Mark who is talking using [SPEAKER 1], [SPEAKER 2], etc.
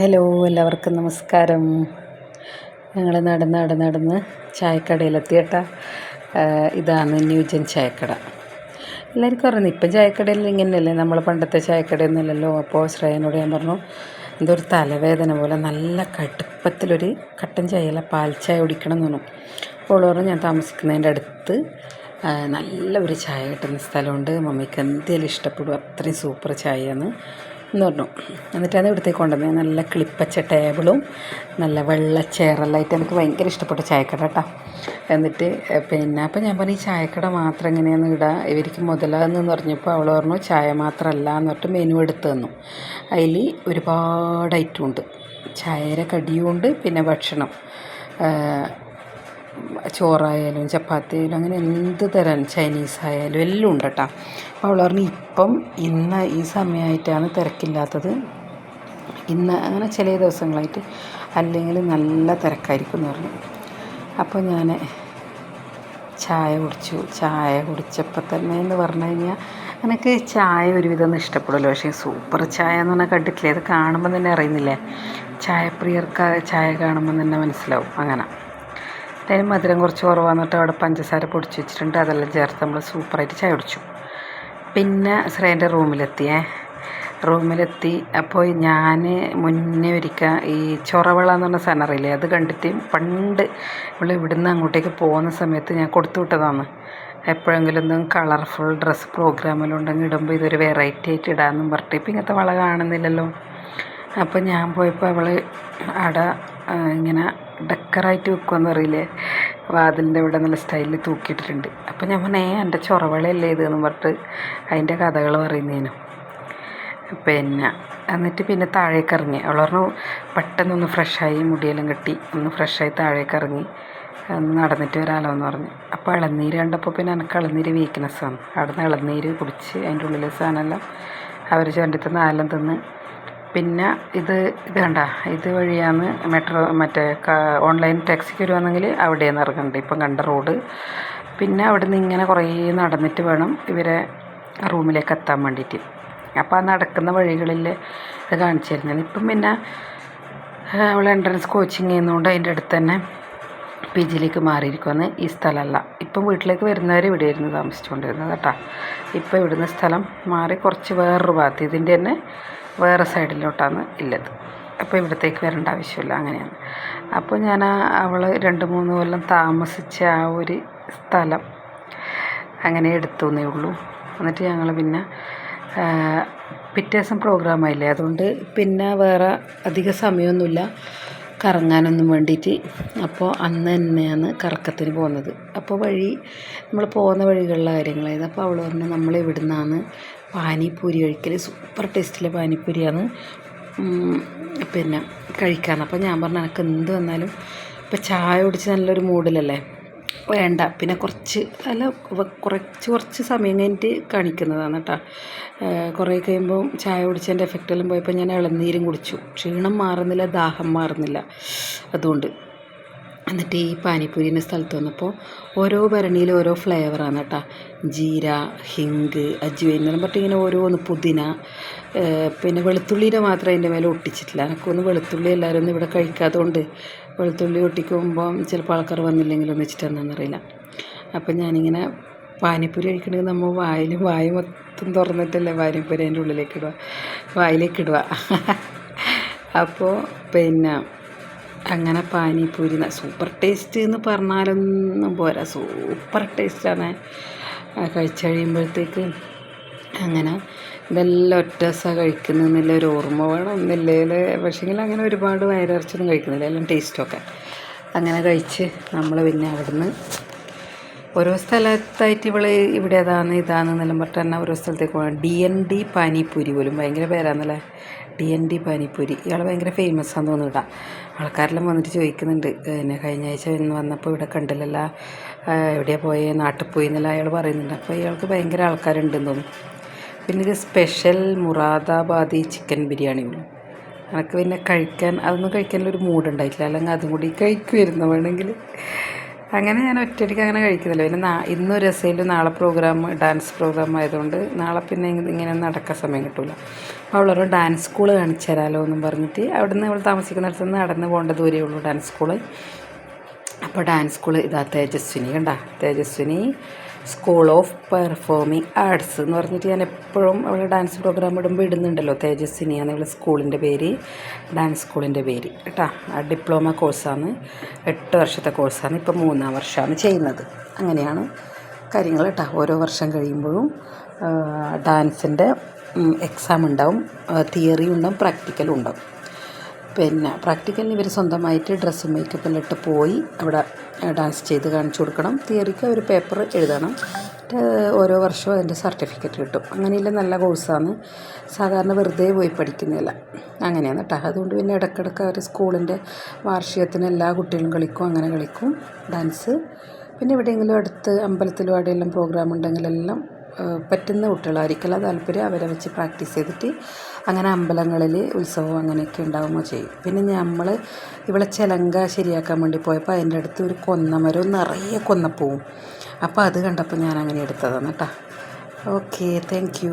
[SPEAKER 1] Hello എല്ലാവർക്കും നമസ്കാരം. ഞങ്ങൾ നടന്ന് നടന്ന് നടന്ന് ചായക്കടയിലെത്തിയിട്ട. ഇതാണ് ന്യൂജൻ ചായക്കട. എല്ലാവർക്കും അറിയുന്നത് ഇപ്പം ചായക്കടയിൽ ഇങ്ങനെയല്ലേ? നമ്മൾ പണ്ടത്തെ ചായക്കടയൊന്നുമല്ലല്ലോ. അപ്പോൾ ശ്രേയനോട് ഞാൻ പറഞ്ഞു എന്തോ ഒരു തലവേദന പോലെ നല്ല കടുപ്പത്തിലൊരു കട്ടൻ ചായയല്ല പാൽ ചായ കുടിക്കണം എന്ന് പറഞ്ഞു. അപ്പോൾ പറഞ്ഞു ഞാൻ താമസിക്കുന്നതിന്റെ അടുത്ത് നല്ല ഒരു ചായ കിട്ടുന്ന സ്ഥലമുണ്ട്. മമ്മിക്ക് എന്തെങ്കിലും ഇഷ്ടപ്പെടും. അത്രയും സൂപ്പർ ചായയാണ്. എന്ന് പറഞ്ഞു. എന്നിട്ടാണ് ഇവിടത്തേക്ക് കൊണ്ടുവന്നത് നല്ല ക്ലിപ്പച്ച ടേബിളും നല്ല വെള്ള ചെയറെല്ലാമായിട്ട് എനിക്ക് ഭയങ്കര ഇഷ്ടപ്പെട്ട ചായക്കട കേട്ടോ എന്നിട്ട് പിന്നെ അപ്പം ഞാൻ പറഞ്ഞു ഈ ചായക്കട മാത്രം എങ്ങനെയാണെന്ന് ഇടുക ഇവർക്ക് മുതലാന്ന് പറഞ്ഞപ്പോൾ അവൾ പറഞ്ഞു ചായ മാത്രമല്ല എന്ന് പറഞ്ഞിട്ട് മെനു എടുത്ത് തന്നു. അതിൽ ഒരുപാട് ഐറ്റം ഉണ്ട്. ചായയുടെ കടിയുമുണ്ട് പിന്നെ ഭക്ഷണം. ചോറായാലും ചപ്പാത്തി ആയാലും അങ്ങനെ എന്ത് തരം ചൈനീസ് ആയാലും എല്ലാം ഉണ്ട് കേട്ടോ. അപ്പോൾ അവൾ പറഞ്ഞു ഇപ്പം ഇന്ന് ഈ സമയമായിട്ടാണ് തിരക്കില്ലാത്തത്. ഇന്ന് അങ്ങനെ ചില ദിവസങ്ങളായിട്ട് അല്ലെങ്കിൽ നല്ല തിരക്കായിരിക്കും എന്ന് പറഞ്ഞു. അപ്പോൾ ഞാൻ ചായ കുടിച്ചു. ചായ കുടിച്ചപ്പോൾ തന്നെ എന്ന് പറഞ്ഞു കഴിഞ്ഞാൽ എനിക്ക് ചായ ഒരുവിധം ഒന്നും ഇഷ്ടപ്പെടില്ല. പക്ഷേ സൂപ്പർ ചായ എന്ന് പറഞ്ഞാൽ കണ്ടിട്ടില്ലേ? അത് കാണുമ്പോൾ തന്നെ അറിയുന്നില്ലേ? ചായപ്രിയർക്ക് ചായ കാണുമ്പോൾ തന്നെ മനസ്സിലാവും. അങ്ങനെ. അതിന് മധുരം കുറച്ച് കുറവാന്നിട്ട് അവിടെ പഞ്ചസാര പൊടിച്ച് വെച്ചിട്ടുണ്ട്. അതെല്ലാം ചേർത്ത് നമ്മൾ സൂപ്പറായിട്ട് ചായ കുടിച്ചു. പിന്നെ ശ്രേന്റെ റൂമിലെത്തിയേ റൂമിലെത്തി. അപ്പോൾ ഞാൻ മുന്നേ ഒരിക്കൽ ഈ ചൊറവള എന്ന് പറഞ്ഞ സാധനം അത് കണ്ടിട്ട് പണ്ട് നമ്മൾ ഇവിടുന്ന് അങ്ങോട്ടേക്ക് പോകുന്ന സമയത്ത് ഞാൻ കൊടുത്തു വിട്ടതാണ്. എപ്പോഴെങ്കിലും ഒന്നും കളർഫുൾ ഡ്രസ്സ് പ്രോഗ്രാമിലുണ്ടെങ്കിൽ ഇടുമ്പോൾ ഇതൊരു വെറൈറ്റി ആയിട്ട് ഇടാമെന്നും പറഞ്ഞിട്ട്. ഇപ്പം ഇങ്ങനത്തെ വള കാണുന്നില്ലല്ലോ. അപ്പോൾ ഞാൻ പോയപ്പോൾ അവൾ അട ഇങ്ങനെ ഡെക്കറായിട്ട് വെക്കുമെന്ന് അറിയില്ലേ വാതിലിന്റെ ഇവിടെ നല്ല സ്റ്റൈലിൽ തൂക്കിയിട്ടിട്ടുണ്ട്. അപ്പോൾ ഞാൻ പറഞ്ഞേ എന്റെ ചൊറവളയല്ലേ ഇത്? എന്ന് പറഞ്ഞിട്ട് അതിന്റെ കഥകൾ പറയുന്നതിനും പിന്നെ എന്നിട്ട് പിന്നെ താഴേക്ക് ഇറങ്ങി. അവൾ പറഞ്ഞു പെട്ടെന്നൊന്ന് ഫ്രഷായി മുടിയെല്ലാം കെട്ടി ഒന്ന് ഫ്രഷായി താഴേക്ക് ഇറങ്ങി ഒന്ന് നടന്നിട്ട് വരാമല്ലോ എന്ന് പറഞ്ഞു. അപ്പോൾ ഇളനീര് കണ്ടപ്പോൾ പിന്നെ എനിക്ക് ഇളനീര് വീക്ക്നെസ്സാണ് അവിടെ നിന്ന് ഇളനീര് കുടിച്ച് അതിന്റെ ഉള്ളിലെ സാധനമെല്ലാം അവർ ചുരണ്ടത്ത് നാലെല്ലാം തിന്ന് പിന്നെ ഇത് ഇത് കണ്ട ഇത് വഴിയാണ് മെട്രോ മറ്റേ ഓൺലൈൻ ടാക്സിക്ക് വരുവാണെങ്കിൽ അവിടെ നിന്ന് ഇറങ്ങേണ്ടത്. ഇപ്പം കണ്ട റോഡ് പിന്നെ അവിടെ നിന്ന് ഇങ്ങനെ കുറേ നടന്നിട്ട് വേണം ഇവരെ റൂമിലേക്ക് എത്താൻ വേണ്ടിയിട്ട്. അപ്പോൾ ആ നടക്കുന്ന വഴികളിൽ ഇത് കാണിച്ചു തരുന്നത്. ഇപ്പം പിന്നെ അവൾ എൻട്രൻസ് കോച്ചിങ് ചെയ്യുന്നതുകൊണ്ട് അതിന്റെ അടുത്ത് തന്നെ പി ജിയിലേക്ക് മാറിയിരിക്കുമെന്ന് ഈ സ്ഥലമല്ല. ഇപ്പം വീട്ടിലേക്ക് വരുന്നവർ ഇവിടെ ഇരുന്ന് താമസിച്ചുകൊണ്ടിരുന്നത് കേട്ടോ. ഇപ്പോൾ ഇവിടുന്ന് സ്ഥലം മാറി കുറച്ച് വേറൊരു ഭാഗത്ത്. ഇതിന്റെ തന്നെ വേറെ സൈഡിലോട്ടാണ് ഉള്ളത് അപ്പോൾ ഇവിടത്തേക്ക് വരേണ്ട ആവശ്യമില്ല അങ്ങനെയാണ്. അപ്പോൾ ഞാൻ അവൾ രണ്ട് മൂന്ന് കൊല്ലം താമസിച്ച ആ ഒരു സ്ഥലം അങ്ങനെ എടുത്തു എന്നേ ഉള്ളൂ. എന്നിട്ട് ഞങ്ങൾ പിന്നെ ആ, പിറ്റേ ദിവസം പ്രോഗ്രാം ആയില്ലേ? അതുകൊണ്ട് പിന്നെ വേറെ അധിക സമയമൊന്നുമില്ല. കറങ്ങാനൊന്നും വേണ്ടിയിട്ട്. അപ്പോൾ അന്ന് തന്നെയാണ് കറക്കത്തിന് പോകുന്നത് അപ്പോൾ വഴി നമ്മൾ പോകുന്ന വഴികളിലെ കാര്യങ്ങളായിരുന്നു. അപ്പോൾ അവൾ പറഞ്ഞു നമ്മൾ ഇവിടുന്നാണ് പാനിപ്പൂരി കഴിക്കൽ സൂപ്പർ ടേസ്റ്റിലെ പാനിപ്പൂരിയാണ്. പിന്നെ കഴിക്കാന്ന്. അപ്പോൾ ഞാൻ പറഞ്ഞു എനിക്ക് എന്ത് വന്നാലും ഇപ്പം ചായ കുടിച്ച് നല്ലൊരു മൂഡിലല്ലേ? വേണ്ട. പിന്നെ കുറച്ച് അല്ല കുറച്ച് കുറച്ച് സമയം കഴിഞ്ഞിട്ട് കാണിക്കുന്നതാണ് കേട്ടോ കുറേ കഴിയുമ്പോൾ ചായ കുടിച്ചതിന്റെ എഫക്റ്റെല്ലാം പോയപ്പോൾ ഞാൻ ഇളനീരും കുടിച്ചു. ക്ഷീണം മാറുന്നില്ല ദാഹം മാറുന്നില്ല. അതുകൊണ്ട് എന്നിട്ട് ഈ പാനിപ്പൂരിന്റെ സ്ഥലത്ത് വന്നപ്പോൾ ഓരോ ഭരണിയിൽ ഓരോ ഫ്ലേവറാണ് കേട്ടോ. ജീര ഹിങ്ക് അജ്വൈൻ എന്ന് പറഞ്ഞിട്ട് ഇങ്ങനെ ഓരോന്ന് പുതിന പിന്നെ വെളുത്തുള്ളിയുടെ മാത്രം അതിന്റെ മേലെ ഒട്ടിച്ചിട്ടില്ല. എനിക്കൊന്ന് വെളുത്തുള്ളി എല്ലാവരും ഒന്നും ഇവിടെ കഴിക്കാത്തതുകൊണ്ട് വെളുത്തുള്ളി ഒട്ടിക്കുമ്പം ചിലപ്പോൾ ആൾക്കാർ വന്നില്ലെങ്കിലൊന്നും വെച്ചിട്ടെന്നാന്നറിയില്ല അപ്പം ഞാനിങ്ങനെ പാനിപ്പൂരി കഴിക്കണമെങ്കിൽ നമ്മൾ വായിൽ വായ മൊത്തം തുറന്നിട്ടല്ലേ പാനിപ്പൂരി അതിന്റെ ഉള്ളിലേക്ക് ഇടുക വായിലേക്ക് ഇടുക. അപ്പോൾ പിന്നെ അങ്ങനെ പാനിപ്പൂരി സൂപ്പർ ടേസ്റ്റ് എന്ന് പറഞ്ഞാലൊന്നും പോരാ. സൂപ്പർ ടേസ്റ്റാണ് കഴിച്ചു കഴിയുമ്പോഴത്തേക്ക് അങ്ങനെ ഇതെല്ലാം ഒറ്റ ദിവസമാണ് കഴിക്കുന്നില്ല ഒരു ഓർമ്മ വേണം ഒന്നില്ലെങ്കിൽ പക്ഷേങ്കിൽ അങ്ങനെ ഒരുപാട് വയറിറച്ചൊന്നും കഴിക്കുന്നില്ല. എല്ലാം ടേസ്റ്റൊക്കെ അങ്ങനെ കഴിച്ച് നമ്മൾ പിന്നെ അവിടുന്ന് ഓരോ സ്ഥലത്തായിട്ട് ഇവൾ ഇവിടെ അതാണ് ഇതാണെന്നെല്ലാം പറഞ്ഞിട്ട് തന്നെ ഓരോ സ്ഥലത്തേക്ക് പോകണം ഡി എൻ ഡി പാനിപ്പൂരി പോലും ഭയങ്കര പേരാന്നല്ലേ? D N D panipuri. ഇയാൾ ഭയങ്കര ഫേമസ് ആണെന്ന് തോന്നുന്നു ഇവിടെ ആൾക്കാരെല്ലാം വന്നിട്ട് ചോദിക്കുന്നുണ്ട്. പിന്നെ കഴിഞ്ഞ ആഴ്ച വന്നപ്പോൾ ഇവിടെ കണ്ടില്ലല്ല. എവിടെയാണ് പോയേ? നാട്ടിൽ പോയി എന്നല്ല അയാൾ പറയുന്നുണ്ട്. അപ്പോൾ ഇയാൾക്ക് ഭയങ്കര ആൾക്കാരുണ്ടെന്ന് തോന്നുന്നു. പിന്നെ ഇത് സ്പെഷ്യൽ മുറാദാബാദി ചിക്കൻ ബിരിയാണി ഉള്ളു. എനിക്ക് പിന്നെ കഴിക്കാൻ അതൊന്നും കഴിക്കാനുള്ളൊരു മൂഡ് ഉണ്ടായിട്ടില്ല. അല്ലെങ്കിൽ അതും കൂടി കഴിക്കുമായിരുന്നു വേണമെങ്കിൽ. അങ്ങനെ ഞാൻ ഒറ്റയ്ക്ക് അങ്ങനെ കഴിക്കുന്നില്ല. പിന്നെ നാ ഇന്നൊരു രസയിലും നാളെ പ്രോഗ്രാം ഡാൻസ് പ്രോഗ്രാം ആയതുകൊണ്ട് നാളെ പിന്നെ ഇങ്ങ- ഇങ്ങനെ നടക്കാൻ സമയം കിട്ടില്ല അപ്പോൾ അവളൊരു ഡാൻസ് സ്കൂൾ കാണിച്ചു തരാമല്ലോ എന്നും പറഞ്ഞിട്ട് അവിടുന്ന് അവൾ താമസിക്കുന്നിടത്ത് നിന്ന് നടന്ന് പോകേണ്ട ദൂരേ ഉള്ളൂ ഡാൻസ് സ്കൂൾ അപ്പോൾ ഡാൻസ് സ്കൂൾ ഇതാ തേജസ്വിനി കണ്ട? Tejaswini school of performing arts എന്ന് പറഞ്ഞിട്ട് ഞാൻ എപ്പോഴും അവൾ ഡാൻസ് പ്രോഗ്രാം ഇടുമ്പോൾ ഇടുന്നുണ്ടല്ലോ തേജസ്വിനി എന്നുള്ള സ്കൂളിന്റെ പേര് ഡാൻസ് സ്കൂളിന്റെ പേര് കേട്ടോ? ഡിപ്ലോമ കോഴ്സാണ് എട്ട് വർഷത്തെ കോഴ്സാണ് ഇപ്പോൾ മൂന്നാം വർഷമാണ് ചെയ്യുന്നത്. അങ്ങനെയാണ് കാര്യങ്ങൾ കേട്ടോ. ഓരോ വർഷം കഴിയുമ്പോഴും ഡാൻസിന്റെ എക്സാം ഉണ്ടാവും തിയറി ഉണ്ടാവും പ്രാക്ടിക്കലും ഉണ്ടാവും. പിന്നെ പ്രാക്ടിക്കലിന് ഇവർ സ്വന്തമായിട്ട് ഡ്രസ്സും മേക്കപ്പെല്ലാം ഇട്ട് പോയി അവിടെ ഡാൻസ് ചെയ്ത് കാണിച്ചു കൊടുക്കണം. തിയറിക്ക് ഒരു പേപ്പർ എഴുതണം. ഓരോ വർഷവും അതിന്റെ സർട്ടിഫിക്കറ്റ് കിട്ടും. അങ്ങനെയുള്ള നല്ല കോഴ്സാണ് സാധാരണ വെറുതെ പോയി പഠിക്കുന്നില്ല അങ്ങനെയാണ് കേട്ടോ അതുകൊണ്ട് പിന്നെ ഇടയ്ക്കിടയ്ക്ക് അവർ സ്കൂളിന്റെ വാർഷികത്തിന് എല്ലാ കുട്ടികളും കളിക്കും അങ്ങനെ കളിക്കും. ഡാൻസ് പിന്നെ എവിടെയെങ്കിലും അടുത്ത് അമ്പലത്തിലും അവിടെയെല്ലാം പ്രോഗ്രാം ഉണ്ടെങ്കിലെല്ലാം പറ്റുന്ന കുട്ടികളായിരിക്കില്ല താല്പര്യം അവരെ വെച്ച് പ്രാക്ടീസ് ചെയ്തിട്ട് അങ്ങനെ അമ്പലങ്ങളിൽ ഉത്സവം അങ്ങനെയൊക്കെ ഉണ്ടാകുമോ ചെയ്യും. പിന്നെ നമ്മൾ ഇവിടെ ചിലങ്ക ശരിയാക്കാൻ വേണ്ടി പോയപ്പോൾ അതിന്റെ അടുത്ത് ഒരു കൊന്നമരവും നിറയെ കൊന്നപ്പൂവും. അപ്പോൾ അത് കണ്ടപ്പോൾ ഞാൻ അങ്ങനെ എടുത്തതാണ് കേട്ടോ. Okay thank